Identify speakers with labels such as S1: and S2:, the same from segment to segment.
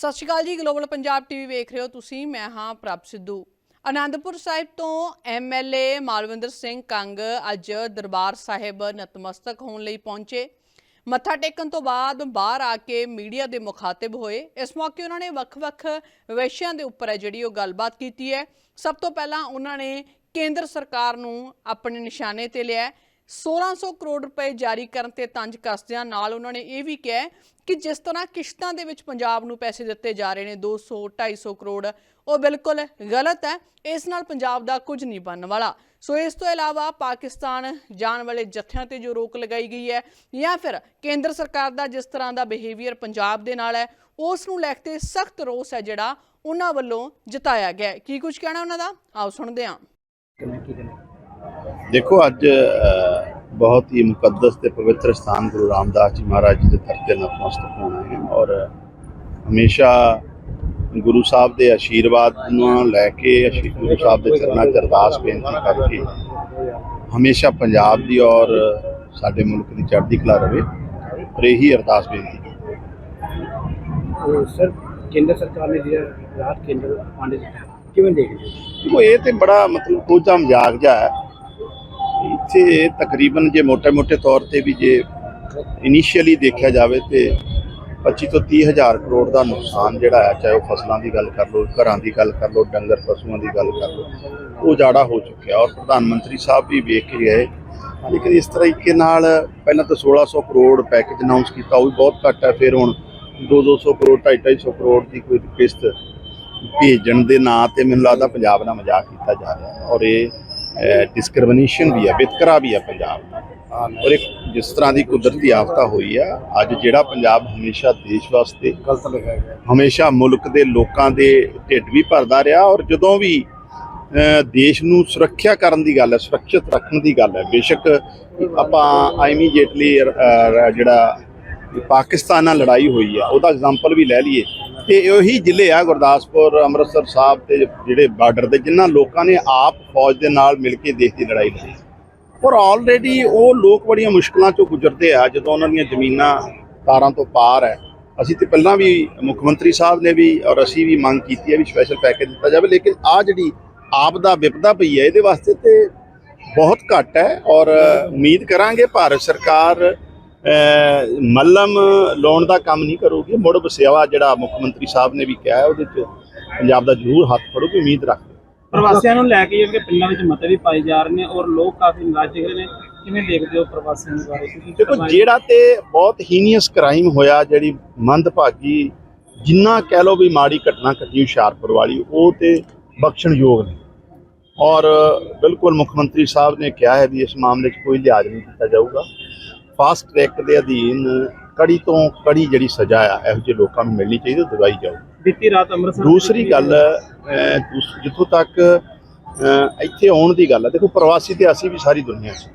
S1: ਸਤਿ ਸ਼੍ਰੀ ਅਕਾਲ ਜੀ global Punjab TV ਵੇਖ ਰਹੇ ਹੋ ਤੁਸੀਂ, ਮੈਂ ਹਾਂ ਪ੍ਰਭ ਸਿੱਧੂ। ਆਨੰਦਪੁਰ ਸਾਹਿਬ ਤੋਂ ਐਮਐਲਏ ਮਾਲਵਿੰਦਰ ਸਿੰਘ ਕੰਗ ਅੱਜ ਦਰਬਾਰ ਸਾਹਿਬ ਨਤਮਸਤਕ ਹੋਣ ਲਈ ਪਹੁੰਚੇ। ਮੱਥਾ ਟੇਕਣ ਤੋਂ ਬਾਅਦ ਬਾਹਰ ਆ ਕੇ ਮੀਡੀਆ ਦੇ ਮੁਖਾਤਿਬ ਹੋਏ। ਇਸ ਮੌਕੇ ਉਹਨਾਂ ਨੇ ਵੱਖ-ਵੱਖ ਵਿਸ਼ਿਆਂ ਦੇ ਉੱਪਰ ਹੈ ਜਿਹੜੀ ਉਹ ਗੱਲਬਾਤ ਕੀਤੀ ਹੈ। ਸਭ ਤੋਂ ਪਹਿਲਾਂ ਉਹਨਾਂ ਨੇ ਕੇਂਦਰ ਸਰਕਾਰ ਨੂੰ ਆਪਣੇ ਨਿਸ਼ਾਨੇ ਤੇ ਲਿਆ 1600 ਕਰੋੜ ਰੁਪਏ ਜਾਰੀ ਕਰਨ ਤੇ ਤੰਜ ਕੱਸਦਿਆਂ ਨਾਲ ਉਹਨਾਂ ਨੇ ਇਹ ਵੀ ਕਿਹਾ ਕਿ ਜਿਸ ਤਰ੍ਹਾਂ ਕਿਸ਼ਤਾਂ ਦੇ ਵਿੱਚ ਪੰਜਾਬ ਨੂੰ ਪੈਸੇ ਦਿੱਤੇ ਜਾ ਰਹੇ ਨੇ 200 250 ਕਰੋੜ, ਉਹ ਬਿਲਕੁਲ ਗਲਤ ਹੈ। ਇਸ ਨਾਲ ਪੰਜਾਬ ਦਾ ਕੁਝ ਨਹੀਂ ਬਣਨ ਵਾਲਾ। ਸੋ ਇਸ ਤੋਂ ਇਲਾਵਾ ਪਾਕਿਸਤਾਨ ਜਾਣ ਵਾਲੇ ਜੱਥਿਆਂ ਤੇ ਜੋ ਰੋਕ ਲਗਾਈ ਗਈ ਹੈ ਜਾਂ ਫਿਰ ਕੇਂਦਰ ਸਰਕਾਰ ਦਾ ਜਿਸ ਤਰ੍ਹਾਂ ਦਾ ਬਿਹੇਵੀਅਰ ਪੰਜਾਬ ਦੇ ਨਾਲ ਹੈ, ਉਸ ਨੂੰ ਲੈ ਕੇ ਸਖਤ ਰੋਸ ਹੈ ਜਿਹੜਾ ਉਹਨਾਂ ਵੱਲੋਂ ਜਤਾਇਆ ਗਿਆ ਕੀ ਕੁਝ ਕਹਿਣਾ ਉਹਨਾਂ ਦਾ? ਆਓ ਸੁਣਦੇ ਹਾਂ।
S2: ਦੇਖੋ, ਅੱਜ ਬਹੁਤ ਹੀ ਮੁਕੱਦਸ ਤੇ ਪਵਿੱਤਰ ਸਥਾਨ ਗੁਰੂ ਰਾਮਦਾਸ ਜੀ ਮਹਾਰਾਜ ਜੀ ਦੇ ਦਰ ਤੇ ਨਤਮਸਤਕ ਹੋਣਾ ਹੈ ਔਰ ਹਮੇਸ਼ਾ ਗੁਰੂ ਸਾਹਿਬ ਦੇ ਆਸ਼ੀਰਵਾਦ ਨੂੰ ਲੈ ਕੇ ਅਸ਼ੀ ਗੁਰੂ ਸਾਹਿਬ ਦੇ ਚਰਨਾਂ 'ਚ ਅਰਦਾਸ ਬੇਨਤੀ ਕਰਕੇ ਹਮੇਸ਼ਾ ਪੰਜਾਬ ਦੀ ਔਰ ਸਾਡੇ ਮੁਲਕ ਦੀ ਚੜ੍ਹਦੀ ਕਲਾ ਰਵੇ ਔਰ ਇਹੀ ਅਰਦਾਸ ਬੇਨਤੀ
S3: ਸਰ ਕੇਂਦਰ ਸਰਕਾਰ ਨੇ ਜਿਹੜਾ ਰਾਤ ਕੇਂਦਰ ਦਿੱਤਾ ਕਿਵੇਂ ਦੇਖਦੇ ਹੋ?
S2: ਇਹ ਤੇ ਬੜਾ ਮਤਲਬ ਕੋਝਾ ਮਜ਼ਾਕ ਜਿਹਾ ਹੈ। ਇੱਥੇ ਤਕਰੀਬਨ ਜੇ ਮੋਟੇ ਮੋਟੇ ਤੌਰ ਤੇ ਵੀ ਜੇ ਇਨੀਸ਼ੀਅਲੀ ਦੇਖਿਆ ਜਾਵੇ ਤੇ 25 ਤੋਂ 30 ਹਜ਼ਾਰ ਕਰੋੜ ਦਾ ਨੁਕਸਾਨ ਜਿਹੜਾ ਹੈ, ਚਾਹੇ ਉਹ ਫਸਲਾਂ ਦੀ ਗੱਲ ਕਰ ਲਓ, ਘਰਾਂ ਦੀ ਗੱਲ ਕਰ ਲਓ, ਡੰਗਰ ਪਸ਼ੂਆਂ ਦੀ ਗੱਲ ਕਰ ਲਓ, ਉਹ ਜ਼ਾੜਾ ਹੋ ਚੁੱਕਿਆ। ਔਰ ਪ੍ਰਧਾਨ ਮੰਤਰੀ ਸਾਹਿਬ ਵੀ ਵੇਖ ਕੇ ਗਏ। ਲੇਕਿਨ ਇਸ ਤਰੀਕੇ ਨਾਲ ਪਹਿਲਾਂ ਤਾਂ 1600 ਕਰੋੜ ਪੈਕੇਜ ਅਨਾਉਂਸ ਕੀਤਾ, ਉਹ ਵੀ ਬਹੁਤ ਘੱਟ ਹੈ। ਫਿਰ ਹੁਣ 2-200 ਕਰੋੜ 2-250 ਕਰੋੜ ਦੀ ਕੋਈ ਕਿਸ਼ਤ ਭੇਜਣ ਦੇ ਨਾਂ ਤੇ ਮੈਨੂੰ ਲੱਗਦਾ ਪੰਜਾਬ ਨਾਲ ਮਜ਼ਾਕ ਕੀਤਾ ਜਾ ਰਿਹਾ ਔਰ ਇਹ ਡਿਸਕ੍ਰਿਮੀਨੇਸ਼ਨ ਵੀ ਹੈ ਵਿਤਕਰਾ ਵੀ ਹੈ ਪੰਜਾਬ ਦਾ। ਔਰ ਇੱਕ ਜਿਸ ਤਰ੍ਹਾਂ ਦੀ ਕੁਦਰਤੀ ਆਫਤਾ ਹੋਈ ਆ ਅੱਜ ਜਿਹੜਾ ਪੰਜਾਬ ਹਮੇਸ਼ਾ ਦੇਸ਼ ਵਾਸਤੇ
S3: ਗਲਤ ਲਿਖਿਆ ਗਿਆ।
S2: ਹਮੇਸ਼ਾ ਮੁਲਕ ਦੇ ਲੋਕਾਂ ਦੇ ਢਿੱਡ ਵੀ ਭਰਦਾ ਰਿਹਾ ਔਰ ਜਦੋਂ ਵੀ ਦੇਸ਼ ਨੂੰ ਸੁਰੱਖਿਆ ਕਰਨ ਦੀ ਗੱਲ ਹੈ ਸੁਰੱਖਿਅਤ ਰੱਖਣ ਦੀ ਗੱਲ ਹੈ ਬੇਸ਼ੱਕ ਆਪਾਂ ਇਮੀਡੀਏਟਲੀ ਜਿਹੜਾ ਪਾਕਿਸਤਾਨ ਨਾਲ ਲੜਾਈ ਹੋਈ ਆ ਉਹਦਾ ਐਗਜ਼ਾਮਪਲ ਵੀ ਲੈ ਲਈਏ। ਤੇ ਉਹੀ ਜ਼ਿਲ੍ਹੇ ਆ ਗੁਰਦਾਸਪੁਰ, ਅੰਮ੍ਰਿਤਸਰ ਸਾਹਿਬ ਤੇ ਜਿਹੜੇ ਬਾਰਡਰ ਦੇ ਜਿਨ੍ਹਾਂ ਲੋਕਾਂ ਨੇ ਆਪ ਫੌਜ ਦੇ ਨਾਲ ਮਿਲ ਕੇ ਦੇਸ਼ ਦੀ ਲੜਾਈ ਲੜੀ। ਔਰ ਆਲਰੇਡੀ ਉਹ ਲੋਕ ਬੜੀਆਂ ਮੁਸ਼ਕਲਾਂ ਚੋਂ ਗੁਜ਼ਰਦੇ ਆ, ਜਦੋਂ ਉਹਨਾਂ ਦੀਆਂ ਜ਼ਮੀਨਾਂ ਤਾਰਾਂ ਤੋਂ ਪਾਰ ਹੈ। ਅਸੀਂ ਤੇ ਪਹਿਲਾਂ ਵੀ ਮੁੱਖ ਮੰਤਰੀ ਸਾਹਿਬ ਨੇ ਵੀ ਔਰ ਅਸੀਂ ਵੀ ਮੰਗ ਕੀਤੀ ਹੈ ਵੀ ਸਪੈਸ਼ਲ ਪੈਕੇਜ ਦਿੱਤਾ ਜਾਵੇ, ਲੇਕਿਨ ਆ ਜਿਹੜੀ ਆਪ ਦਾ ਵਿਪਦਾ ਪਈ ਹੈ, ਇਹਦੇ ਵਾਸਤੇ ਤੇ ਬਹੁਤ ਘੱਟ ਹੈ। ਔਰ ਉਮੀਦ ਕਰਾਂਗੇ ਭਾਰਤ ਸਰਕਾਰ ਮੱਲਮ ਲਾਉਣ ਦਾ ਕੰਮ ਨਹੀਂ ਕਰੂਗੀ। ਮੁੜ ਵਸਿਆਵਾ ਜਿਹੜਾ ਮੁੱਖ ਮੰਤਰੀ ਸਾਹਿਬ ਨੇ ਵੀ ਕਿਹਾ ਉਹਦੇ ਚ ਪੰਜਾਬ ਦਾ ਜ਼ਰੂਰ ਹੱਥ ਫੜੂਗੀ ਉਮੀਦ ਰੱਖਦੇ
S3: ਪ੍ਰਵਾਸੀਆਂ ਨੂੰ ਲੈ ਕੇ ਜਿਹੜੇ ਪਿੰਡਾਂ ਵਿੱਚ ਮਤੇ ਵੀ ਪਾਏ ਜਾ ਰਹੇ ਨੇ ਔਰ ਲੋਕ ਕਾਫੀ ਨਾਰਾਜ਼ ਰਹੇ ਨੇ। ਕਿਵੇਂ ਦੇਖਦੇ ਹੋ ਪ੍ਰਵਾਸੀਆਂ ਦੇ ਬਾਰੇ?
S2: ਦੇਖੋ ਜਿਹੜਾ ਤੇ ਬਹੁਤ ਹੀਨੀਅਸ ਕ੍ਰਾਈਮ ਹੋਇਆ ਜਿਹੜੀ ਮੰਦਭਾਗੀ ਜਿੰਨਾ ਕਹਿ ਲੋ ਵੀ ਮਾੜੀ ਘਟਨਾ ਘਟੀ ਹੁਸ਼ਿਆਰਪੁਰ ਵਾਲੀ ਉਹ ਤੇ ਬਖਸ਼ਣਯੋਗ ਨਹੀਂ ਔਰ ਬਿਲਕੁਲ ਮੁੱਖ ਮੰਤਰੀ ਸਾਹਿਬ ਨੇ ਕਿਹਾ ਹੈ ਵੀ ਇਸ ਮਾਮਲੇ 'ਚ ਕੋਈ ਲਿਹਾਜ਼ ਨਹੀਂ ਕੀਤਾ ਜਾਊਗਾ। ਫਾਸਟ ਟਰੈਕ ਦੇ ਅਧੀਨ ਕੜੀ ਤੋਂ ਕੜੀ ਜਿਹੜੀ ਸਜ਼ਾ ਆ ਇਹੋ ਜਿਹੇ ਲੋਕਾਂ ਨੂੰ ਮਿਲਣੀ ਚਾਹੀਦੀ ਦਿਵਾਈ ਜਾਊ
S3: ਬੀਤੀ ਰਾਤ ਅੰਮ੍ਰਿਤਸਰ
S2: ਦੂਸਰੀ ਗੱਲ ਜਿੱਥੋਂ ਤੱਕ ਇੱਥੇ ਆਉਣ ਦੀ ਗੱਲ ਹੈ ਦੇਖੋ ਪ੍ਰਵਾਸੀ ਤੇ ਅਸੀਂ ਵੀ ਸਾਰੀ ਦੁਨੀਆ 'ਚ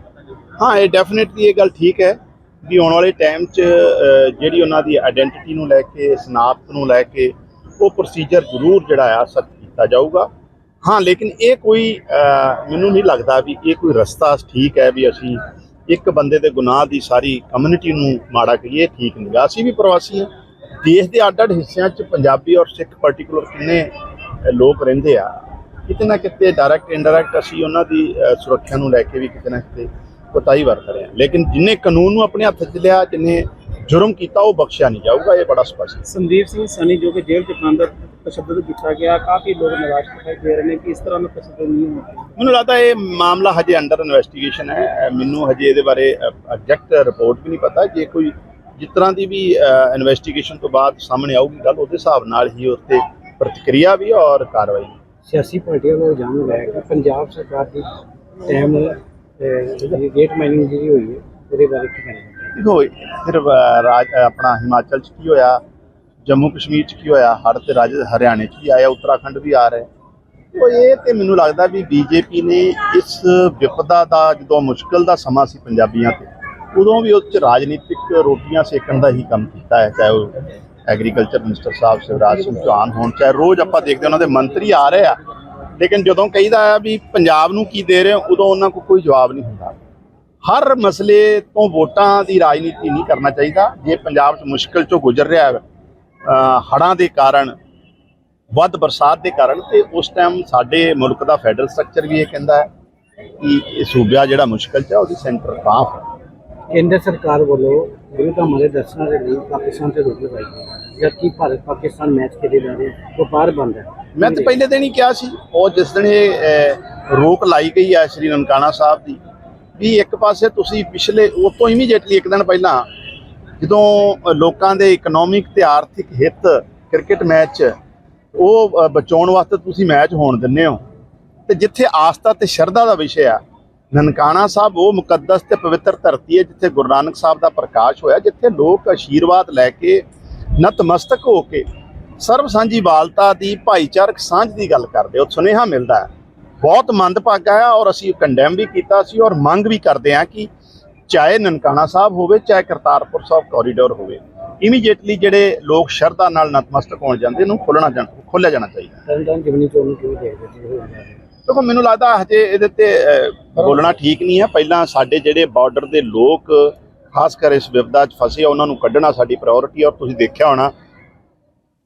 S2: ਹਾਂ ਇਹ ਡੈਫੀਨਿਟਲੀ ਇਹ ਗੱਲ ਠੀਕ ਹੈ ਵੀ ਆਉਣ ਵਾਲੇ ਟਾਈਮ 'ਚ ਜਿਹੜੀ ਉਹਨਾਂ ਦੀ ਆਇਡੈਂਟੀਟੀ ਨੂੰ ਲੈ ਕੇ ਸਨਾਖਤ ਨੂੰ ਲੈ ਕੇ ਉਹ ਪ੍ਰੋਸੀਜਰ ਜ਼ਰੂਰ ਜਿਹੜਾ ਆ ਸਖਤ ਕੀਤਾ ਜਾਊਗਾ। ਹਾਂ ਲੇਕਿਨ ਇਹ ਕੋਈ ਮੈਨੂੰ ਨਹੀਂ ਲੱਗਦਾ ਵੀ ਇਹ ਕੋਈ ਰਸਤਾ ਠੀਕ ਹੈ ਵੀ ਅਸੀਂ ਇੱਕ ਬੰਦੇ ਦੇ ਗੁਨਾਹ ਦੀ ਸਾਰੀ ਕਮਿਊਨਿਟੀ ਨੂੰ ਮਾੜਾ ਕਹੀਏ, ਠੀਕ ਨਹੀਂ। ਗਾ ਅਸੀਂ ਵੀ ਪ੍ਰਵਾਸੀ ਹਾਂ। ਦੇਸ਼ ਦੇ ਅੱਡ-ਅੱਡ ਹਿੱਸਿਆਂ 'ਚ ਪੰਜਾਬੀ ਔਰ ਸਿੱਖ ਪਾਰਟਿਕੂਲਰ ਕਿੰਨੇ ਲੋਕ ਰਹਿੰਦੇ ਆ। ਕਿਤੇ ਨਾ ਕਿਤੇ ਡਾਇਰੈਕਟ ਇਨਡਾਇਰੈਕਟ ਅਸੀਂ ਉਹਨਾਂ ਦੀ ਸੁਰੱਖਿਆ ਨੂੰ ਲੈ ਕੇ ਵੀ ਕਿਤੇ ਨਾ ਕਿਤੇ ਕੋਤਾਹੀ ਵਰਤ ਰਹੇ ਹਾਂ। ਲੇਕਿਨ ਜਿਨੇ ਕਾਨੂੰਨ ਨੂੰ ਆਪਣੇ ਹੱਥ 'ਚ ਲਿਆ, ਜਿਨੇ ਜੁਰਮ ਕੀਤਾ ਉਹ ਬਖਸ਼ਿਆ ਨਹੀਂ ਜਾਊਗਾ ਇਹ ਬੜਾ ਸਪਸ਼ਟ ਹੈ।
S3: ਸੰਦੀਪ ਸਿੰਘ ਸਨੀ ਜੋ ਕਿ ਜੇਲ੍ਹ ਚ ਬੰਦ ਤਸ਼ੱਦਦ ਕੀਤਾ ਗਿਆ ਕਾਫੀ ਲੋਕ ਨਿਰਾਸ਼ ਦਿਖਾਈ ਦੇ ਰਹੇ ਨੇ ਕਿ ਇਸ ਤਰ੍ਹਾਂ ਦਾ ਤਸ਼ੱਦਦ ਨਹੀਂ ਹੋਣਾ ਚਾਹੀਦਾ।
S2: ਮੈਨੂੰ ਲੱਗਦਾ ਇਹ ਮਾਮਲਾ ਹਜੇ ਅੰਡਰ ਇਨਵੈਸਟੀਗੇਸ਼ਨ ਹੈ। ਮੈਨੂੰ ਹਜੇ ਇਹਦੇ ਬਾਰੇ ਐਗਜ਼ੈਕਟ ਰਿਪੋਰਟ ਵੀ ਨਹੀਂ ਪਤਾ। ਜੇ ਕੋਈ ਜਿਸ ਤਰ੍ਹਾਂ ਦੀ ਵੀ ਇਨਵੈਸਟੀਗੇਸ਼ਨ ਤੋਂ ਬਾਅਦ ਸਾਹਮਣੇ ਆਊਗੀ ਗੱਲ ਉਹਦੇ ਹਿਸਾਬ ਨਾਲ ਹੀ ਉਸ ਤੇ ਪ੍ਰਤੀਕਿਰਿਆ ਵੀ ਔਰ ਕਾਰਵਾਈ ਵੀ।
S3: ਸਿਆਸੀ ਪਾਰਟੀਆਂ ਨੂੰ ਇਲਜ਼ਾਮ ਲਗਾਇਆ ਕਿ ਪੰਜਾਬ ਸਰਕਾਰ ਦੀ ਟਾਈਮ ਗੇਟ ਮਾਈਨਿੰਗ ਜਿਹੜੀ ਹੋਈ ਹੈ ਉਹਦੇ ਬਾਰੇ ਕੀ ਕਹਿਣਾ
S2: ਦੇਖੋ ਫਿਰ ਰਾਜ ਆਪਣਾ ਹਿਮਾਚਲ ਚ ਕੀ ਹੋਇਆ? ਜੰਮੂ ਕਸ਼ਮੀਰ ਚ ਕੀ ਹੋਇਆ? ਹੜ ਤੇ ਰਾਜ, ਹਰਿਆਣੇ ਚ ਵੀ ਆਇਆ, ਉੱਤਰਾਖੰਡ ਵੀ ਆ ਰਿਹਾ। ਉਹ ਇਹ ਤੇ ਮੈਨੂੰ ਲੱਗਦਾ ਵੀ ਬੀਜੇਪੀ ਨੇ ਇਸ ਵਿਪਦਾ ਦਾ, ਜਦੋਂ ਮੁਸ਼ਕਲ ਦਾ ਸਮਾਂ ਸੀ ਪੰਜਾਬੀਆਂ ਤੇ, ਉਦੋਂ ਵੀ ਉਸ ਚ ਰਾਜਨੀਤਿਕ ਰੋਟੀਆਂ ਸੇਕਣ ਦਾ ਹੀ ਕੰਮ ਕੀਤਾ ਹੈ, ਚਾਹੇ ਉਹ ਐਗਰੀਕਲਚਰ ਮਿਨਿਸਟਰ ਸਾਹਿਬ, ਸ਼ਿਵਰਾਜ ਸਿੰਘ ਚੌਹਾਨ ਹੋਣ, ਚਾਹੇ ਰੋਜ਼ ਆਪਾਂ ਦੇਖਦੇ ਉਹਨਾਂ ਦੇ ਮੰਤਰੀ ਆ ਰਹੇ ਆ। ਲੇਕਿਨ ਜਦੋਂ ਕਹੀਦਾ ਆ ਵੀ ਪੰਜਾਬ ਨੂੰ ਕੀ ਦੇ ਰਹੇ ਹੋ, ਉਦੋਂ ਉਹਨਾਂ ਕੋਲ ਕੋਈ ਜਵਾਬ ਨਹੀਂ ਹੁੰਦਾ। ਹਰ ਮਸਲੇ ਤੋਂ ਵੋਟਾਂ ਦੀ ਰਾਜਨੀਤੀ ਨਹੀਂ ਕਰਨਾ ਚਾਹੀਦਾ। ਜੇ ਪੰਜਾਬ 'ਚ ਮੁਸ਼ਕਲ 'ਚੋਂ ਗੁਜ਼ਰ ਰਿਹਾ ਹੈ ਹੜ੍ਹਾਂ ਦੇ ਕਾਰਨ ਵੱਧ ਬਰਸਾਤ ਦੇ ਕਾਰਨ ਤੇ ਉਸ ਟਾਈਮ ਸਾਡੇ ਮੁਲਕ ਦਾ ਫੈਡਰਲ ਸਟਰਕਚਰ ਵੀ ਇਹ ਕਹਿੰਦਾ ਹੈ ਕਿ ਇਹ ਸੂਬਾ ਜਿਹੜਾ ਮੁਸ਼ਕਲ ਚ ਹੈ ਉਹਦੀ ਸੈਂਟਰ ਕਾਫ ਹੈ।
S3: ਕੇਂਦਰ ਸਰਕਾਰ ਵੱਲੋਂ ਗੁਰੂ ਧਾਮਾਂ ਦੇ ਦਰਸ਼ਨਾਂ ਦੇ ਲਈ ਪਾਕਿਸਤਾਨ ਤੇ ਰੋਕ ਲਗਾਈ ਜਦਕਿ ਭਾਰਤ ਪਾਕਿਸਤਾਨ ਮੈਚ ਖੇਡੇ ਜਾ ਰਹੇ ਵਪਾਰ ਬੰਦ ਹੈ।
S2: ਮੈਂ ਤਾਂ ਪਹਿਲੇ ਦਿਨ ਹੀ ਕਿਹਾ ਸੀ ਉਹ ਜਿਸ ਦਿਨ ਇਹ ਰੋਕ ਲਾਈ ਗਈ ਹੈ ਸ਼੍ਰੀ ਨਨਕਾਣਾ ਸਾਹਿਬ ਦੀ ਵੀ ਇੱਕ ਪਾਸੇ ਤੁਸੀਂ ਪਿਛਲੇ ਉਹ ਤੋਂ ਇਮੀਡੀਏਟਲੀ ਇੱਕ ਦਿਨ ਪਹਿਲਾਂ ਜਦੋਂ ਲੋਕਾਂ ਦੇ ਇਕਨੋਮਿਕ ਤੇ ਆਰਥਿਕ ਹਿੱਤ ਕ੍ਰਿਕਟ ਮੈਚ, ਉਹ ਬਚਾਉਣ ਵਾਸਤੇ ਤੁਸੀਂ ਮੈਚ ਹੋਣ ਦਿੰਦੇ ਹੋ। ਤੇ ਜਿੱਥੇ ਆਸਥਾ ਤੇ ਸ਼ਰਧਾ ਦਾ ਵਿਸ਼ੇ ਆ, ਨਨਕਾਣਾ ਸਾਹਿਬ ਉਹ ਮੁਕੱਦਸ ਤੇ ਪਵਿੱਤਰ ਧਰਤੀ ਹੈ ਜਿੱਥੇ ਗੁਰੂ ਨਾਨਕ ਸਾਹਿਬ ਦਾ ਪ੍ਰਕਾਸ਼ ਹੋਇਆ, ਜਿੱਥੇ ਲੋਕ ਆਸ਼ੀਰਵਾਦ ਲੈ ਕੇ ਨਤਮਸਤਕ ਹੋ ਕੇ ਸਰਬ ਸਾਂਝੀਵਾਲਤਾ ਦੀ ਭਾਈਚਾਰਕ ਸਾਂਝ ਦੀ ਗੱਲ ਕਰਦੇ ਉਹ ਸੁਨੇਹਾ ਮਿਲਦਾ ਹੈ। ਬਹੁਤ ਮੰਦਭਾਗਾ ਹੈ ਔਰ ਅਸੀਂ ਕੰਡੈਮ ਵੀ ਕੀਤਾ ਸੀ ਔਰ ਮੰਗ ਵੀ ਕਰਦੇ ਹਾਂ ਕਿ ਚਾਹੇ ਨਨਕਾਣਾ ਸਾਹਿਬ ਹੋਵੇ ਚਾਹੇ ਕਰਤਾਰਪੁਰ ਸਾਹਿਬ ਕੋਰੀਡੋਰ ਹੋਵੇ ਇਮੀਡੀਏਟਲੀ ਜਿਹੜੇ ਲੋਕ ਸ਼ਰਧਾ ਨਾਲ ਨਤਮਸਤਕ ਹੋਣ ਜਾਂਦੇ ਨੂੰ ਖੋਲਣਾ ਜਾਣ ਖੋਲਿਆ ਜਾਣਾ ਚਾਹੀਦਾ।
S3: ਤਰਨਤਾਰਨ ਚੋਣ ਨੂੰ ਕਿਵੇਂ ਦੇਖਦੇ
S2: ਦੇਖੋ ਮੈਨੂੰ ਲੱਗਦਾ ਹਜੇ ਇਹਦੇ ਤੇ ਬੋਲਣਾ ਠੀਕ ਨਹੀਂ ਹੈ ਪਹਿਲਾਂ ਸਾਡੇ ਜਿਹੜੇ ਬਾਰਡਰ ਦੇ ਲੋਕ ਖਾਸ ਕਰ ਇਸ ਵਿਪਦਾ 'ਚ ਫਸੇ ਆ ਉਹਨਾਂ ਨੂੰ ਕੱਢਣਾ ਸਾਡੀ ਪ੍ਰਾਇੋਰਟੀ ਔਰ ਤੁਸੀਂ ਦੇਖਿਆ ਹੋਣਾ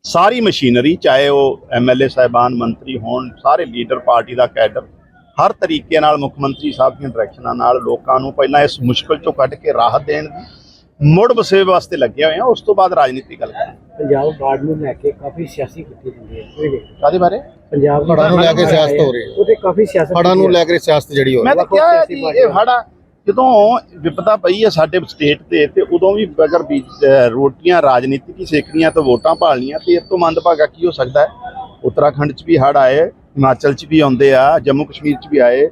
S2: ਸਾਰੀ ਮਸ਼ੀਨਰੀ ਚਾਹੇ ਉਹ ਐਮਐਲਏ ਸਾਹਿਬਾਨ ਮੰਤਰੀ ਹੋਣ ਸਾਰੇ ਲੀਡਰ ਪਾਰਟੀ ਦਾ ਕੈਡਰ ਹਰ ਤਰੀਕੇ ਨਾਲ ਮੁੱਖ ਮੰਤਰੀ ਸਾਹਿਬ ਦੀਆਂ ਡਾਇਰੈਕਸ਼ਨਾਂ ਨਾਲ ਲੋਕਾਂ ਨੂੰ ਪਹਿਲਾਂ ਇਸ ਮੁਸ਼ਕਲ ਚੋਂ ਕੱਢ ਕੇ ਰਾਹਤ ਦੇਣ ਦੀ ਮੁੜ ਵਸੇਵੇ ਵਾਸਤੇ ਲੱਗੇ ਹੋਏ ਆ ਉਸ ਤੋਂ ਬਾਅਦ ਰਾਜਨੀਤੀ ਗੱਲ ਕਰਾਂਗੇ
S3: ਪੰਜਾਬ ਬਾੜ ਨੂੰ ਲੈ ਕੇ ਕਾਫੀ ਸਿਆਸੀ ਕੀਤੀ ਜਾਂਦੀ ਹੈ?
S2: ਕਾਦੇ ਬਾਰੇ
S3: ਪੰਜਾਬ
S4: ਨੂੰ ਲੈ ਕੇ ਸਿਆਸਤ ਹੋ ਰਹੀ ਹੈ।
S3: ਉਹਦੇ ਕਾਫੀ ਸਿਆਸਤ
S4: ਹੜ੍ਹਾਂ ਨੂੰ ਲੈ ਕੇ ਸਿਆਸਤ ਜਿਹੜੀ ਹੋ
S2: ਮੈਂ
S4: ਰਹੀ
S2: ਤਾਂ ਕਿਹਾ ਹੈ ਜੀ ਇਹ ਹੜਾ ਜਦੋਂ ਵਿਪਤਾ ਪਈ ਹੈ ਸਾਡੇ ਸਟੇਟ ਤੇ ਤੇ ਉਦੋਂ ਵੀ ਅਗਰ ਵੀ ਰੋਟੀਆਂ ਰਾਜਨੀਤਿਕ ਹੀ ਸੇਕਣੀਆਂ ਤਾਂ ਵੋਟਾਂ ਭਾਲਣੀਆਂ, ਤੇ ਇਸ ਤੋਂ ਮੰਦਭਾਗਾ ਕੀ ਹੋ ਸਕਦਾ ਹੈ? ਉੱਤਰਾਖੰਡ 'ਚ ਵੀ ਹੜ ਆਏ, ਹਿਮਾਚਲ 'ਚ ਵੀ ਆਉਂਦੇ ਆ, ਜੰਮੂ ਕਸ਼ਮੀਰ 'ਚ ਵੀ ਆਏ,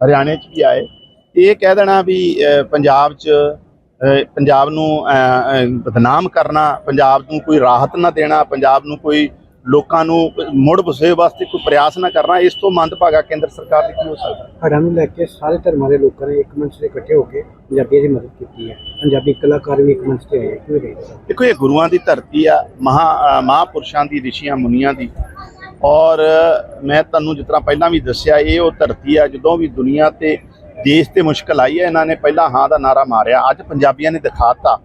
S2: ਹਰਿਆਣੇ 'ਚ ਵੀ ਆਏ। ਇਹ ਕਹਿ ਦੇਣਾ ਵੀ ਪੰਜਾਬ 'ਚ ਪੰਜਾਬ ਨੂੰ ਬਦਨਾਮ ਕਰਨਾ, ਪੰਜਾਬ ਨੂੰ ਕੋਈ ਰਾਹਤ ਨਾ ਦੇਣਾ, ਪੰਜਾਬ ਨੂੰ ਕੋਈ ਲੋਕਾਂ ਨੂੰ ਮੁੜ ਵਸੇ ਵਾਸਤੇ ਕੋਈ ਪ੍ਰਯਾਸ ਨਾ ਕਰਨਾ ਇਸ ਤੋਂ ਮੰਦਭਾਗਾ ਕੇਂਦਰ ਸਰਕਾਰ ਦੀ ਕੀ ਹੋ ਸਕਦਾ?
S3: ਹੜ੍ਹਾਂ ਨੂੰ ਲੈ ਕੇ ਸਾਰੇ ਧਰਮਾਂ ਦੇ ਲੋਕਾਂ ਨੇ ਇੱਕ ਮੰਚ ਤੇ ਇਕੱਠੇ ਹੋ ਕੇ ਪੰਜਾਬੀਆਂ ਦੀ ਮਦਦ ਕੀਤੀ ਹੈ। ਪੰਜਾਬੀ ਕਲਾਕਾਰ ਵੀ ਇੱਕ ਮੰਚ ਤੇ ਆਏ ਦੇਖਦੇ ਹੋ?
S2: ਦੇਖੋ ਇਹ ਗੁਰੂਆਂ ਦੀ ਧਰਤੀ ਆ ਮਹਾ ਮਹਾਂਪੁਰਸ਼ਾਂ ਦੀ ਰਿਸ਼ੀਆਂ ਮੁਨੀਆਂ ਦੀ। ਔਰ ਮੈਂ ਤੁਹਾਨੂੰ ਜਿਸ ਤਰ੍ਹਾਂ ਪਹਿਲਾਂ ਵੀ ਦੱਸਿਆ ਇਹ ਉਹ ਧਰਤੀ ਆ ਜਦੋਂ ਵੀ ਦੁਨੀਆ ਤੇ ਦੇਸ਼ ਤੇ ਮੁਸ਼ਕਲ ਆਈ ਹੈ ਇਹਨਾਂ ਨੇ ਪਹਿਲਾਂ ਹਾਂ ਦਾ ਨਾਰਾ ਮਾਰਿਆ। ਅੱਜ ਪੰਜਾਬੀਆਂ ਨੇ ਦਿਖਾਤਾ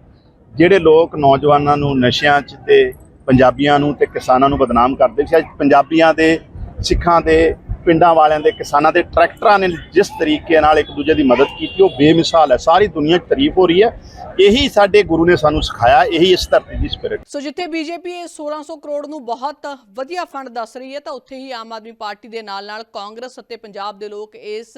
S2: ਜਿਹੜੇ ਲੋਕ ਨੌਜਵਾਨਾਂ ਨੂੰ ਨਸ਼ਿਆਂ 'ਚ ਤੇ ਪੰਜਾਬੀਆਂ ਨੂੰ ਤੇ ਕਿਸਾਨਾਂ ਨੂੰ ਬਦਨਾਮ ਕਰਦੇ ਸੀ। ਅੱਜ ਪੰਜਾਬੀਆਂ ਦੇ, ਸਿੱਖਾਂ ਦੇ, ਪਿੰਡਾਂ ਵਾਲਿਆਂ ਦੇ ਕਿਸਾਨਾਂ ਦੇ ਟਰੈਕਟਰਾਂ ਨੇ ਜਿਸ ਤਰੀਕੇ ਨਾਲ ਇੱਕ ਦੂਜੇ ਦੀ ਮਦਦ ਕੀਤੀ, ਉਹ ਬੇਮਿਸਾਲ ਹੈ। ਸਾਰੀ ਦੁਨੀਆ 'ਚ ਤਾਰੀਫ ਹੋ ਰਹੀ ਹੈ। ਇਹੀ ਸਾਡੇ ਗੁਰੂ ਨੇ ਸਾਨੂੰ ਸਿਖਾਇਆ, ਇਹੀ ਇਸ ਧਰਤੀ ਦੀ ਸਪਿਰਿਟ
S1: ਸੋ ਜਿੱਥੇ ਬੀਜੇਪੀ ਇਹ 1600 ਕਰੋੜ ਨੂੰ ਬਹੁਤ ਵਧੀਆ ਫੰਡ ਦੱਸ ਰਹੀ ਹੈ, ਤਾਂ ਉੱਥੇ ਹੀ ਆਮ ਆਦਮੀ ਪਾਰਟੀ ਦੇ ਨਾਲ ਨਾਲ ਕਾਂਗਰਸ ਅਤੇ ਪੰਜਾਬ ਦੇ ਲੋਕ ਇਸ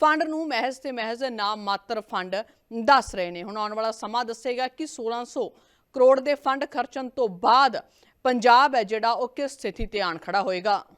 S1: ਫੰਡ ਨੂੰ ਮਹਿਜ਼ ਤੇ ਮਹਿਜ਼ ਨਾਮ ਮਾਤਰ ਫੰਡ ਦੱਸ ਰਹੇ ਨੇ। ਹੁਣ ਆਉਣ ਵਾਲਾ ਸਮਾਂ ਦੱਸੇਗਾ ਕਿ 1600 ਕਰੋੜ ਦੇ ਫੰਡ ਖਰਚਣ ਤੋਂ ਬਾਅਦ ਪੰਜਾਬ ਹੈ ਜਿਹੜਾ ਉਹ ਕਿਸ ਸਥਿਤੀ ਤੇ ਆਣ ਖੜਾ ਹੋਏਗਾ।